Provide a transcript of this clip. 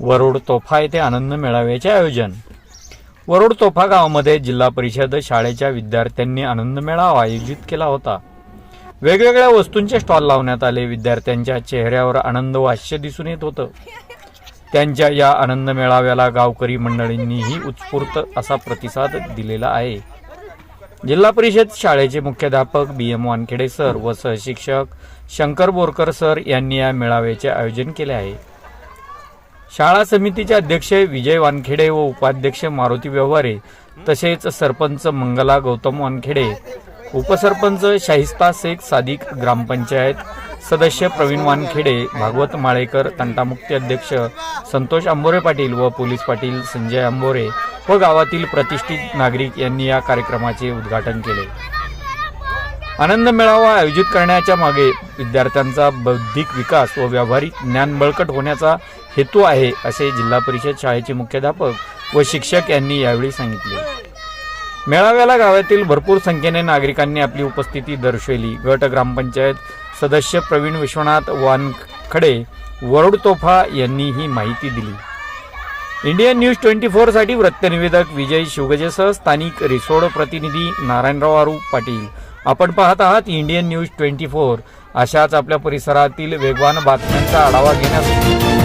वरुड तोफा येथे आनंद मेळाव्याचे आयोजन. वरुड तोफा गावामध्ये जिल्हा परिषद शाळेच्या विद्यार्थ्यांनी आनंद मेळावा आयोजित केला होता. वेगवेगळ्या वस्तूंचे स्टॉल लावण्यात आले. विद्यार्थ्यांच्या चेहऱ्यावर आनंद व हास्य दिसून येत होतं. त्यांच्या या आनंद मेळाव्याला गावकरी मंडळींनीही उत्स्फूर्त असा प्रतिसाद दिलेला आहे. जिल्हा परिषद शाळेचे मुख्याध्यापक बी एम वानखेडे सर व सहशिक्षक शंकर बोरकर सर यांनी या मेळाव्याचे आयोजन केले आहे. शाळा समितीचे अध्यक्ष विजय वानखेडे व उपाध्यक्ष मारुती व्यवहारे तसेच सरपंच मंगला गौतम वानखेडे उपसरपंच शाहिस्ता शेख सादिक ग्रामपंचायत सदस्य प्रवीण वानखेडे भागवत माळेकर तंटामुक्ती अध्यक्ष संतोष आंबोरे पाटील व पोलीस पाटील संजय आंबोरे व गावातील प्रतिष्ठित नागरिक यांनी या कार्यक्रमाचे उद्घाटन केले. आनंद मेळावा आयोजित करण्याच्या मागे विद्यार्थ्यांचा बौद्धिक विकास व व्यावहारिक ज्ञान बळकट होण्याचा हेतू आहे असे जिल्हा परिषद शाळेचे मुख्याध्यापक व शिक्षक यांनी यावेळी सांगितले. मेळाव्याला गावातील भरपूर संख्येने नागरिकांनी आपली उपस्थिती दर्शवली. गट ग्रामपंचायत सदस्य प्रवीण विश्वनाथ वानखडे वरुड तोफा यांनी ही माहिती दिली. इंडियन न्यूज ट्वेंटी फोरसाठी वृत्तनिवेदक विजय शिवगजेसह स्थानिक रिसोड प्रतिनिधी नारायणराव आरू पाटील. आपण पाहत आहात इंडियन न्यूज ट्वेंटी फोर. अशाच आपल्या परिसरातील वेगवान बातम्यांचा आढावा घेण्यासाठी.